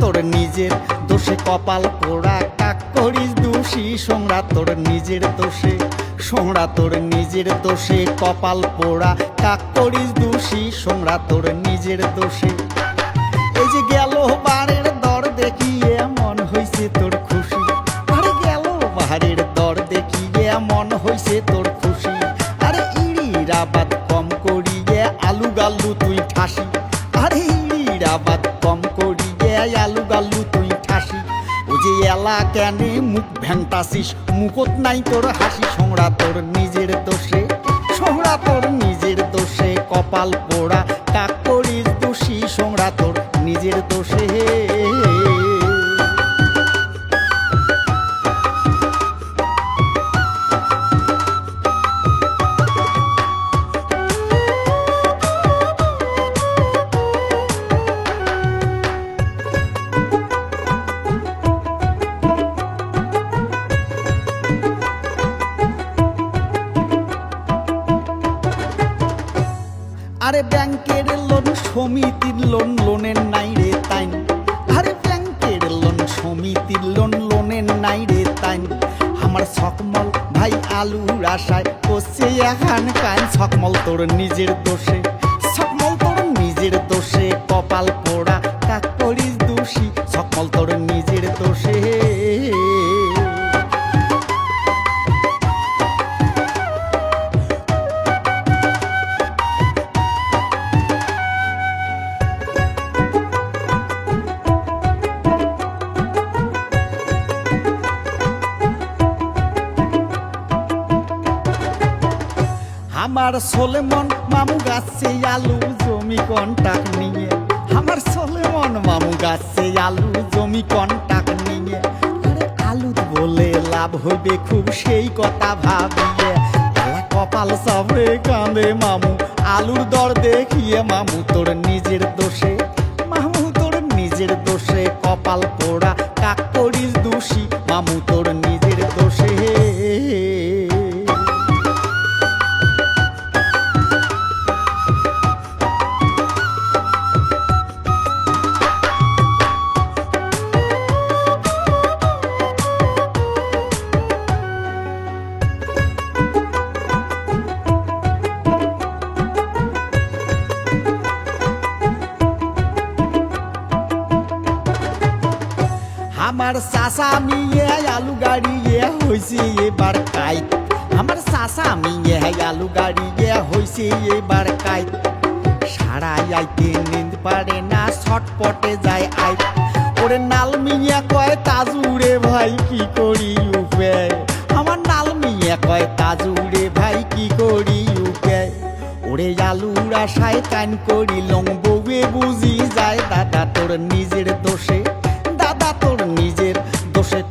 তোর নিজের দোষে, কপাল পোড়া কাক করিস দোষী সোংরা তোর নিজের দোষে সোংরা তোর নিজের দোষে, কপাল পোড়া কাক করিস দোষী সোংরা তোর নিজের দোষে। এই যে গেল বাড়ির দর দেখিয়ে মন হইছে তোর খুশি আরে গেল বাড়ির দর দেখিয়ে মন হইছে তোর এলা কেনে, মুখ ভ্যাংটাসিস মুখত নাই তোর হাসি সোংরা তোর নিজের দোষে। সোংরা তোর নিজের দোষে, কপাল পোড়া, কাক করিস দোষী সোংরা তোর নিজের দোষে। আরে ব্যাংকের লোন সমিতির লোন লোনের নাই রে তাইন। আরে ব্যাংকের লোন সমিতির লোন লোনের নাই রে তাইন। আমার সকমল ভাই আলুর আশায় কষে এখান কান সকমল তোর নিজের দোষে সকমল তোর নিজের দোষে কপাল পোড়া আমার সোলেমন মামু গাছে আলু জমি কন্টাক নিয়ে। আমার সোলেমন মামু গাছে আলু জমি কন্টাক নিয়ে। আরে আলু বলে লাভ হইবে খুব সেই কথা ভাবিয়ে। কপাল সবরে কাঁদে মামু, আলুর দর দেখিয়ে মামু তোর নিজের দোষে। মামু তোর নিজের দোষে কপাল পোড়া, কাক করিস দোষী, মামু তোর আমার চাষা মিয়ে আলু গাড়িয়ে হইছে এবার কাইত। আমার চাষা মিয়ে আলু গাড়িয়ে হইছে এবার কাইত। সারা আইতে নিন্দ পারে না, ছটপটে যায় আইত। ওরে নাল মিয়া কয়, তাজুরে ভাই কি করি উপায়? আমার নাল মিয়া কয়, তাজুরে ভাই কি করি উপায়? ওরে আলুর আশায় কান করি লং বউয়ে বুঝি যায় দাদা, তোর নিজের দোষে।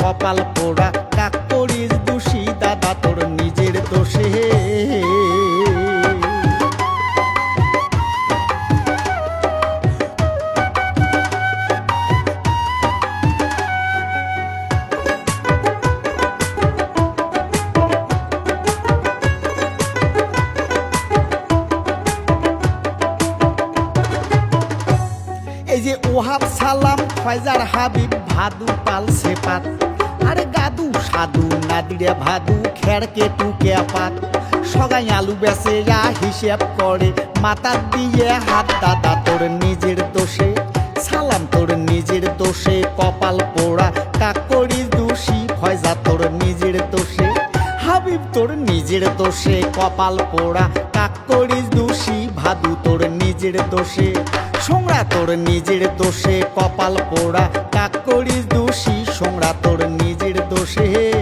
কপাল পোড়া কাক করিস দোষী, দাদা তোর নিজের দোষে। এই যে ওহাব সালাম ফয়জার হাবিব ভাদু পাল সেপাত। আরে গাদু, সাধু, নাদিরে ভাদু, খেড়কে টুকে পাত সগাই আলু বেসে হিসেব করে, মাথা দিয়ে হাত দাদা তোর নিজের দোষে। সালাম তোর নিজের দোষে, কপাল পোড়া কাক করিস দোষী, ফয়জা তোর নিজের দোষে। হাবিব তোর নিজের দোষে, কপাল পোড়া কাক করিস দোষী, ভাদু তোর নিজের দোষে। সোংরা তোর নিজের দোষে, কপাল পোড়া কাক করিস দোষী সোংরা তোর দোষে